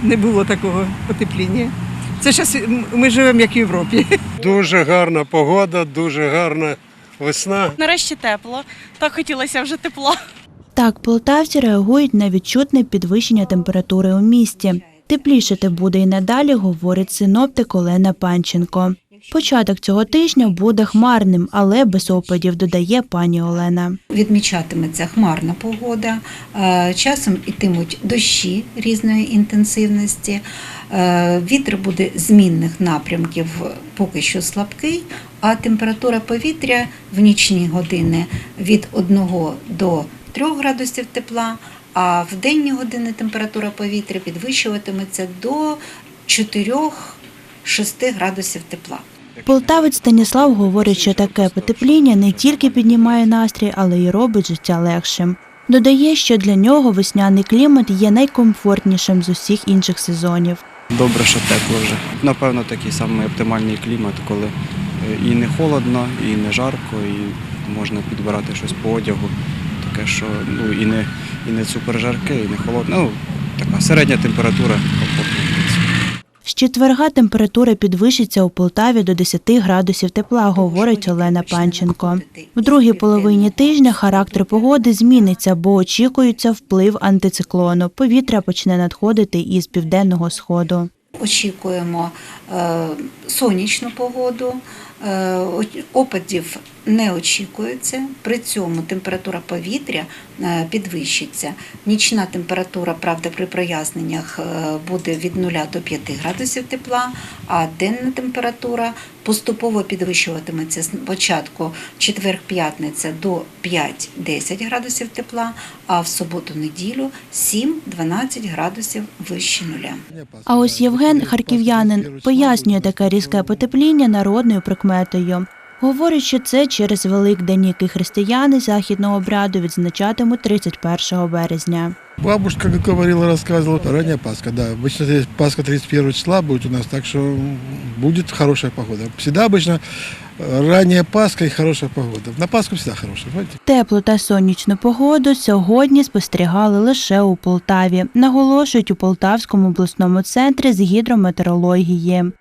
Не було такого потепління. Це зараз ми живемо як в Європі. Дуже гарна погода, дуже гарна весна. Нарешті тепло. Так хотілося вже тепла. Так, полтавці реагують на відчутне підвищення температури у місті. Теплішати буде і надалі, говорить синоптик Олена Панченко. Початок цього тижня буде хмарним, але без опадів, додає пані Олена. Відмічатиметься хмарна погода, е, часом ітимуть дощі різної інтенсивності. Е, Вітер буде змінних напрямків, поки що слабкий, а температура повітря в нічні години від 1 до 3 градусів тепла, а в денні години температура повітря підвищуватиметься до 4-6 градусів тепла. Полтавець Станіслав говорить, що таке потепління не тільки піднімає настрій, але й робить життя легшим. Додає, що для нього весняний клімат є найкомфортнішим з усіх інших сезонів. Добре, що тепло вже. Напевно, такий самий оптимальний клімат, коли е, і не холодно, і не жарко, і можна підбирати щось по одягу. Таке, що ну і не, і не супер жарке, і не холодне. Ну, така середня температура комфортна. З четверга температура підвищиться у Полтаві до 10 градусів тепла, говорить Олена Панченко. В другій половині тижня характер погоди зміниться, бо очікується вплив антициклону. Повітря почне надходити із південного сходу. Очікуємо е, сонячну погоду, е, опадів не очікується. При цьому температура повітря е, підвищиться. Нічна температура, правда, при проясненнях буде від 0 до 5 градусів тепла, а денна температура поступово підвищуватиметься спочатку четвер-п'ятниця до 5-10 градусів тепла, а в суботу-неділю 7-12 градусів вище нуля. А ось Євген, харків'янин, пояснює таке різке потепління народною прикметою. Говорить, що це через Великдень, який християни західного обряду відзначатимуть 31 березня. Бабушка, как говорила, рассказывала, ранняя Пасха, да. Обычно здесь Пасха 31 числа будет у нас, так что будет хорошая погода. Всегда обычно э, ранняя Пасха и хорошая погода. На Пасху всегда хорошая, понимаете? Теплу та сонячну погоду сьогодні спостерігали лише у Полтаві, наголошують у Полтавському обласному центрі з гідрометеорології.